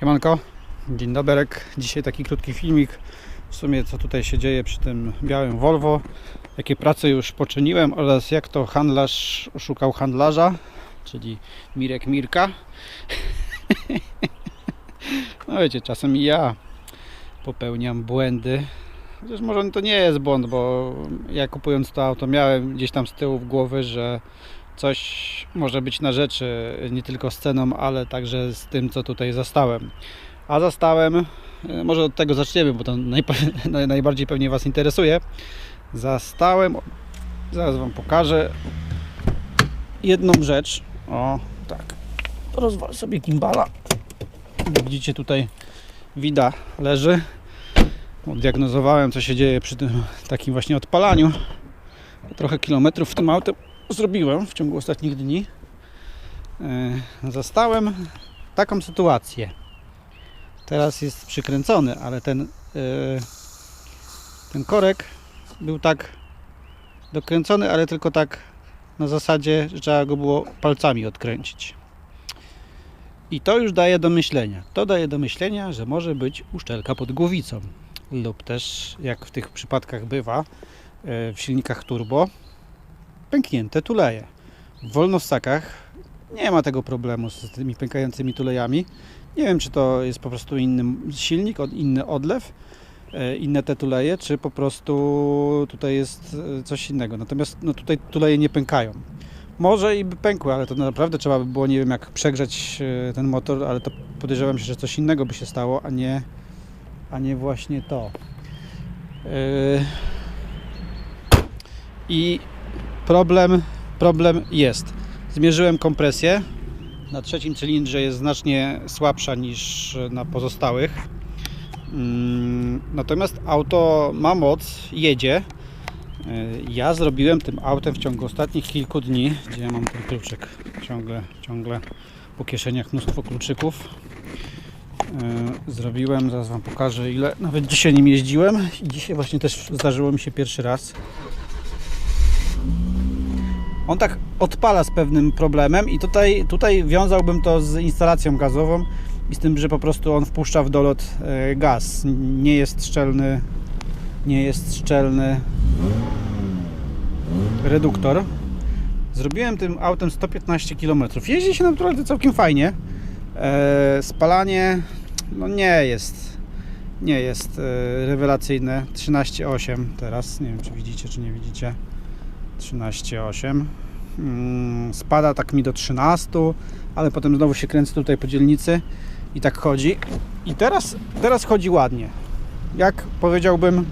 Siemanko, dzień dobry. Dzisiaj taki krótki filmik. W sumie co tutaj się dzieje przy tym białym Volvo. Jakie prace już poczyniłem oraz jak to handlarz oszukał handlarza, czyli Mirek Mirka. No wiecie, czasem i ja popełniam błędy. Chociaż może to nie jest błąd, bo ja kupując to auto miałem gdzieś tam z tyłu w głowy, że coś może być na rzeczy, nie tylko z ceną, ale także z tym, co tutaj zastałem. A zastałem, e, może od tego zaczniemy, bo to najbardziej pewnie Was interesuje. Zastałem, zaraz Wam pokażę jedną rzecz. O, tak. Rozwal sobie gimbala. Widzicie tutaj wida leży. Oddiagnozowałem, co się dzieje przy tym takim właśnie odpalaniu. Trochę kilometrów w tym autem zrobiłem w ciągu ostatnich dni. E, Zastałem taką sytuację. Teraz jest przykręcony, ale ten, e, ten korek był tak dokręcony, ale tylko tak na zasadzie, że trzeba go było palcami odkręcić. I to już daje do myślenia. To daje do myślenia, że może być uszczelka pod głowicą. Lub też, jak w tych przypadkach bywa, e, w silnikach turbo, pęknięte tuleje. W wolnostakach nie ma tego problemu z tymi pękającymi tulejami. Nie wiem, czy to jest po prostu inny silnik, inny odlew, e, inne te tuleje, czy po prostu tutaj jest e, coś innego. Natomiast no, tutaj tuleje nie pękają. Może i by pękły, ale to naprawdę trzeba by było, nie wiem, jak przegrzać e, ten motor, ale to podejrzewam się, że coś innego by się stało, a nie, a nie właśnie to. E, I problem, problem jest. Zmierzyłem kompresję. Na trzecim cylindrze jest znacznie słabsza niż na pozostałych. Mm, Natomiast auto ma moc, jedzie. Yy, Ja zrobiłem tym autem w ciągu ostatnich kilku dni, gdzie ja mam ten kluczyk, ciągle, ciągle po kieszeniach mnóstwo kluczyków. Yy, Zrobiłem, zaraz Wam pokażę ile, nawet dzisiaj nim jeździłem i dzisiaj właśnie też zdarzyło mi się pierwszy raz. On tak odpala z pewnym problemem i tutaj, tutaj wiązałbym to z instalacją gazową i z tym, że po prostu on wpuszcza w dolot e, gaz. Nie jest szczelny, nie jest szczelny reduktor. Zrobiłem tym autem 115 km. Jeździ się naprawdę całkiem fajnie. E, spalanie no nie jest nie jest e, rewelacyjne. 13,8 teraz. Nie wiem, czy widzicie, czy nie widzicie. 13,8 Mm, spada tak mi do 13 ale potem znowu się kręcę tutaj po dzielnicy i tak chodzi. I teraz, teraz chodzi ładnie. Jak powiedziałbym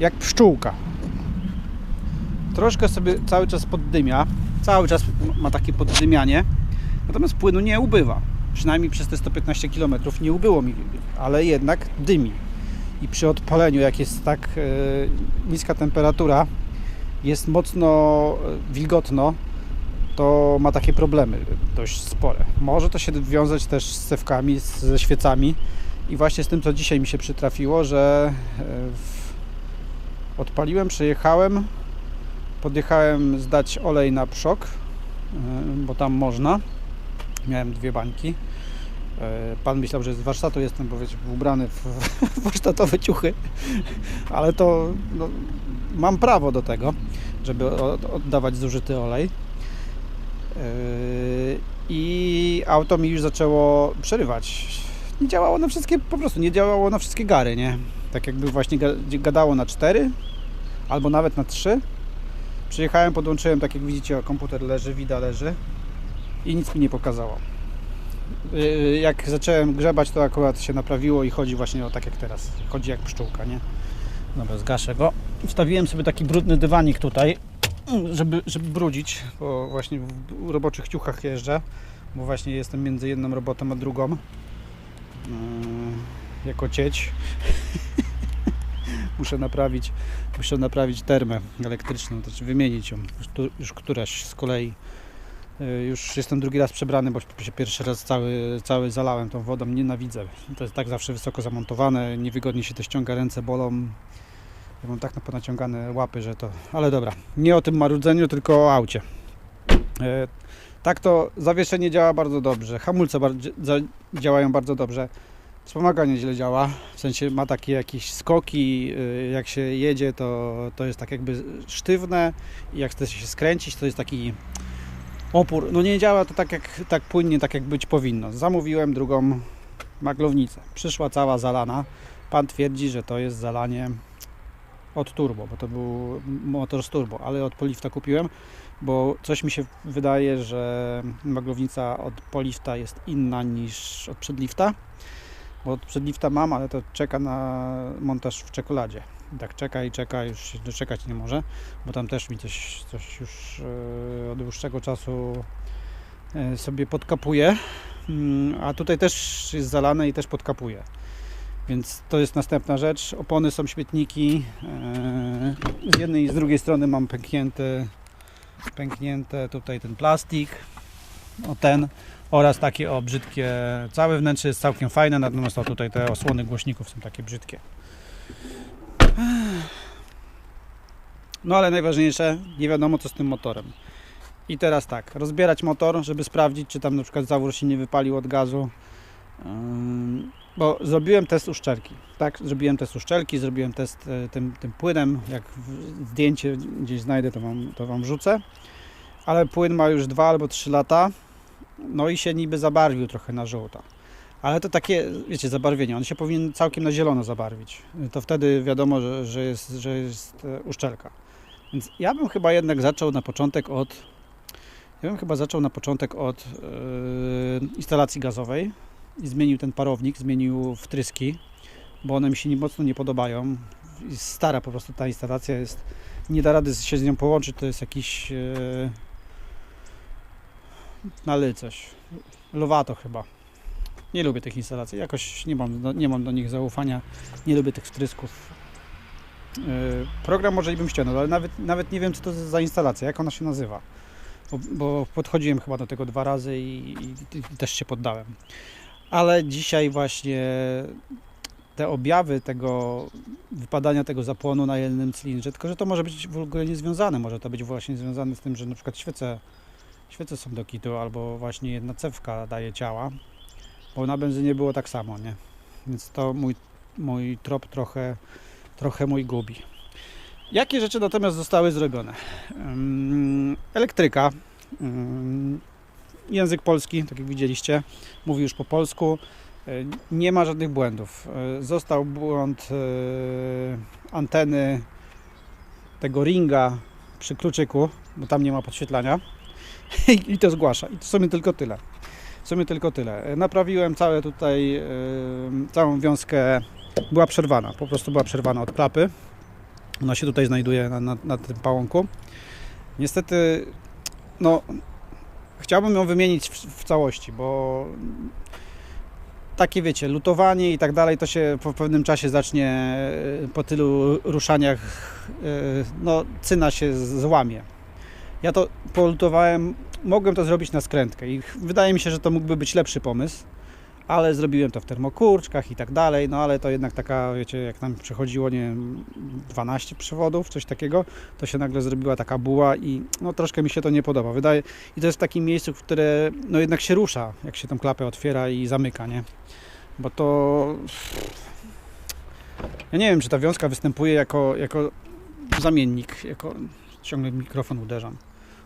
jak pszczółka. Troszkę sobie cały czas poddymia. Cały czas ma takie poddymianie. Natomiast płynu nie ubywa. Przynajmniej przez te 115 km nie ubyło mi ale jednak dymi i przy odpaleniu, jak jest tak e, niska temperatura, jest mocno e, wilgotno, to ma takie problemy dość spore. Może to się wiązać też z cewkami, ze świecami i właśnie z tym, co dzisiaj mi się przytrafiło, że e, odpaliłem, przejechałem, podjechałem zdać olej na przok, bo tam można. Miałem dwie bańki. E, Pan myślał, że z warsztatu jestem, bo wiecie, ubrany w warsztatowe ciuchy, ale to no, mam prawo do tego, żeby od- oddawać zużyty olej. Yy, I auto mi już zaczęło przerywać. Nie działało na wszystkie, po prostu nie działało na wszystkie gary, nie? Tak jakby właśnie ga- gadało na 4 albo nawet na 3. Przyjechałem, podłączyłem, tak jak widzicie, komputer leży, wida leży i nic mi nie pokazało. Yy, jak zacząłem grzebać, to akurat się naprawiło i chodzi właśnie o tak jak teraz. Chodzi jak pszczółka, nie? Dobra, zgaszę go. Wstawiłem sobie taki brudny dywanik tutaj, żeby, żeby brudzić, bo właśnie w roboczych ciuchach jeżdżę, bo właśnie jestem między jedną robotą a drugą. Yy, jako cieć. muszę naprawić, muszę naprawić termę elektryczną, to znaczy wymienić ją. Już, tu, już któraś z kolei Y, Już jestem drugi raz przebrany, bo się pierwszy raz cały, cały zalałem tą wodą. Nienawidzę. To jest tak zawsze wysoko zamontowane, niewygodnie się to ściąga, ręce bolą. Ja mam tak ponaciągane łapy, że to... Ale dobra, nie o tym marudzeniu, tylko o aucie. E, Tak to zawieszenie działa bardzo dobrze, hamulce bardziej, za, działają bardzo dobrze, wspomaganie źle działa, w sensie ma takie jakieś skoki, y, jak się jedzie to, to jest tak jakby sztywne i jak chce się skręcić to jest taki opór, no nie działa to tak jak tak płynnie, tak jak być powinno. Zamówiłem drugą maglownicę, przyszła cała zalana, pan twierdzi, że to jest zalanie od turbo, bo to był motor z turbo, ale od polifta kupiłem, bo coś mi się wydaje, że maglownica od polifta jest inna niż od przedlifta, bo od przedlifta mam, ale to czeka na montaż w czekoladzie. Tak czeka i czeka, już się doczekać nie może, bo tam też mi coś, coś już e, od dłuższego czasu e, sobie podkapuje, Mm, a tutaj też jest zalane i też podkapuje. Więc to jest następna rzecz. Opony są śmietniki. e, Z jednej i z drugiej strony mam pęknięte, pęknięte tutaj ten plastik. O ten oraz takie o brzydkie. Całe wnętrze jest całkiem fajne, natomiast o tutaj te osłony głośników są takie brzydkie. No ale najważniejsze, nie wiadomo co z tym motorem. I teraz tak, rozbierać motor, żeby sprawdzić, czy tam na przykład zawór się nie wypalił od gazu. Bo zrobiłem test uszczelki. Tak, zrobiłem test uszczelki, zrobiłem test e, tym, tym płynem. Jak zdjęcie gdzieś znajdę, to wam, to wam wrzucę. Ale płyn ma już 2 albo 3 lata. No i się niby zabarwił trochę na żółto. Ale to takie, wiecie, zabarwienie. On się powinien całkiem na zielono zabarwić. To wtedy wiadomo, że, że, jest, że jest e, uszczelka. Więc ja bym chyba jednak zaczął na początek od. Ja bym chyba zaczął na początek od e, instalacji gazowej i zmienił ten parownik, zmienił wtryski, bo one mi się nie, mocno nie podobają. Jest stara po prostu ta instalacja jest. Nie da rady się z nią połączyć, to jest jakiś. E, nalej coś. Lowato chyba. Nie lubię tych instalacji. Jakoś nie mam, do, nie mam do nich zaufania. Nie lubię tych wtrysków. Yy, program może i bym ściągnął, ale nawet, nawet nie wiem, co to za instalacja, jak ona się nazywa. Bo, bo podchodziłem chyba do tego dwa razy i, i, i też się poddałem. Ale dzisiaj właśnie te objawy tego wypadania tego zapłonu na jednym cylindrze, tylko że to może być w ogóle niezwiązane. Może to być właśnie związane z tym, że na przykład świece, świece są do kitu, albo właśnie jedna cewka daje ciała, bo na benzynie było tak samo, nie? Więc to mój, mój trop trochę, trochę mój gubi. Jakie rzeczy natomiast zostały zrobione? Ym, Elektryka, ym, język polski, tak jak widzieliście, mówi już po polsku. Y, Nie ma żadnych błędów. Y, Został błąd y, anteny tego ringa przy kluczyku, bo tam nie ma podświetlania I- to zgłasza. I to w sumie tylko tyle. W sumie tylko tyle. Naprawiłem całe tutaj, całą wiązkę, była przerwana, po prostu była przerwana od klapy. Ona się tutaj znajduje na, na, na tym pałąku. Niestety, no, chciałbym ją wymienić w, w całości, bo takie wiecie, lutowanie i tak dalej, to się po pewnym czasie zacznie e, po tylu ruszaniach, e, no cyna się złamie. Ja to polutowałem, mogłem to zrobić na skrętkę i wydaje mi się, że to mógłby być lepszy pomysł, ale zrobiłem to w termokurczkach i tak dalej, no ale to jednak taka, wiecie, jak nam przechodziło, nie wiem, 12 przewodów, coś takiego, to się nagle zrobiła taka buła i no troszkę mi się to nie podoba. Wydaje, i to jest w takim miejscu, które no jednak się rusza, jak się tą klapę otwiera i zamyka, nie? Bo to... Ja nie wiem, czy ta wiązka występuje jako, jako zamiennik, jako... Ciągle mikrofon uderzam.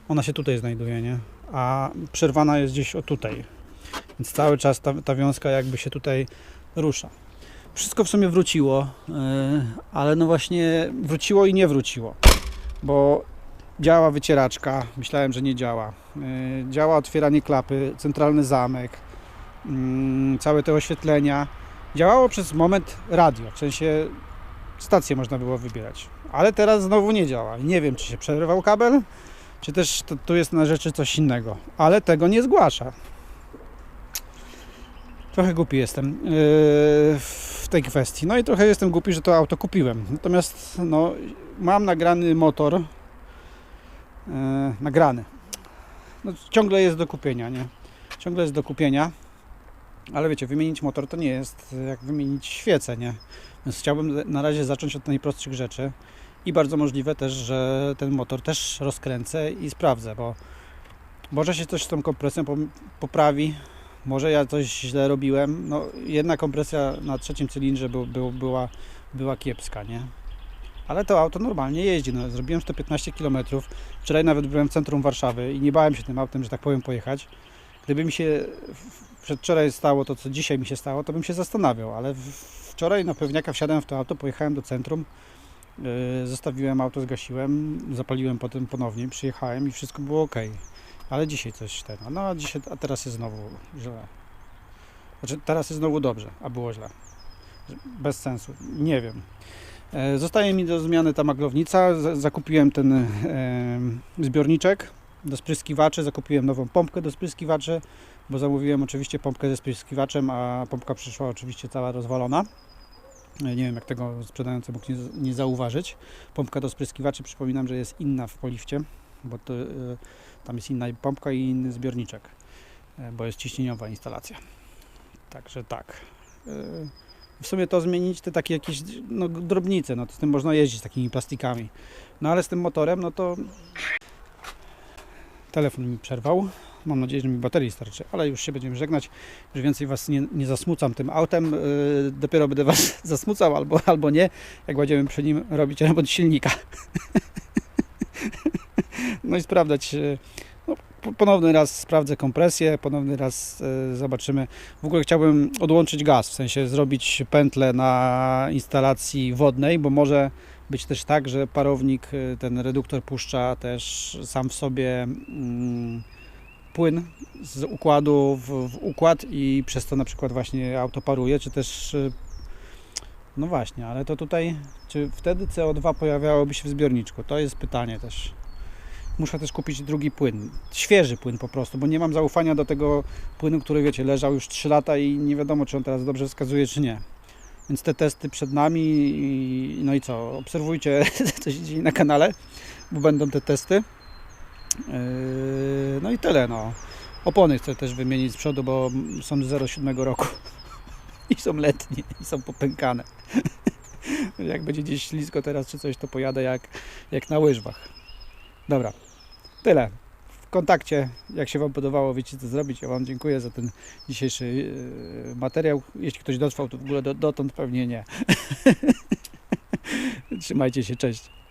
Ona się tutaj znajduje, nie? A przerwana jest gdzieś o tutaj. Więc cały czas ta, ta wiązka jakby się tutaj rusza. Wszystko w sumie wróciło, yy, ale no właśnie wróciło i nie wróciło. Bo działa wycieraczka, myślałem, że nie działa. Yy, Działa otwieranie klapy, centralny zamek, mm, całe te oświetlenia. Działało przez moment radio, w sensie stację można było wybierać. Ale teraz znowu nie działa. Nie wiem, czy się przerwał kabel, czy też tu jest na rzeczy coś innego. Ale tego nie zgłasza. Trochę głupi jestem yy, w tej kwestii. No i trochę jestem głupi, że to auto kupiłem. Natomiast no, mam nagrany motor. Yy, nagrany. No, ciągle jest do kupienia, nie? Ciągle jest do kupienia. Ale wiecie, wymienić motor to nie jest jak wymienić świecę, nie? Więc chciałbym na razie zacząć od najprostszych rzeczy. I bardzo możliwe też, że ten motor też rozkręcę i sprawdzę, bo Może się coś z tą kompresją poprawi, może ja coś źle robiłem. No, jedna kompresja na trzecim cylindrze był, był, była, była kiepska, nie? Ale to auto normalnie jeździ. No, zrobiłem 115 km. Wczoraj nawet byłem w centrum Warszawy i nie bałem się tym autem, że tak powiem, pojechać. Gdyby mi się przedwczoraj stało to, co dzisiaj mi się stało, to bym się zastanawiał, ale wczoraj na pewniaka wsiadłem w to auto, pojechałem do centrum, yy, zostawiłem auto, zgasiłem, zapaliłem potem ponownie, przyjechałem i wszystko było ok. Ale dzisiaj coś ten, no a dzisiaj, a teraz jest znowu źle. Znaczy teraz jest znowu dobrze, a było źle. Bez sensu, nie wiem. E, Zostaje mi do zmiany ta maglownica. Zakupiłem ten e, zbiorniczek do spryskiwaczy, zakupiłem nową pompkę do spryskiwaczy, bo zamówiłem oczywiście pompkę ze spryskiwaczem, a pompka przyszła oczywiście cała rozwalona. E, Nie wiem, jak tego sprzedający mógł nie, nie zauważyć. Pompka do spryskiwaczy, przypominam, że jest inna w polifcie, bo to, e, tam jest inna pompka i inny zbiorniczek, e, bo jest ciśnieniowa instalacja. Także tak. E, W sumie to zmienić te takie jakieś no, drobnice, no to z tym można jeździć takimi plastikami. No ale z tym motorem, no to telefon mi przerwał. Mam nadzieję, że mi baterii starczy, ale już się będziemy żegnać. Już więcej Was nie, nie zasmucam tym autem. Yy, dopiero będę Was zasmucał albo, albo nie, jak będziemy przy nim robić remont silnika. no i sprawdzać. yy, No, po- ponowny raz sprawdzę kompresję, ponowny raz yy, zobaczymy. W ogóle chciałbym odłączyć gaz, w sensie zrobić pętlę na instalacji wodnej, bo może być też tak, że parownik, y, ten reduktor puszcza też sam w sobie mm, płyn z układu w, w układ i przez to na przykład właśnie auto paruje, czy też no właśnie, ale to tutaj czy wtedy CO2 pojawiałoby się w zbiorniczku? To jest pytanie też. Muszę też kupić drugi płyn, świeży płyn po prostu, bo nie mam zaufania do tego płynu, który wiecie, leżał już 3 lata i nie wiadomo, czy on teraz dobrze wskazuje, czy nie. Więc te testy przed nami i no i co, obserwujcie co się dzieje na kanale, bo będą te testy. Yy, No i tyle no. Opony chcę też wymienić z przodu, bo są z 07 roku i są letnie i są popękane. Jak będzie gdzieś ślisko teraz czy coś, to pojadę jak, jak na łyżwach. Dobra, tyle. W kontakcie, jak się Wam podobało, wiecie co zrobić. Ja Wam dziękuję za ten dzisiejszy yy, materiał. Jeśli ktoś dotrwał, to w ogóle do, dotąd pewnie nie. Trzymajcie się, cześć.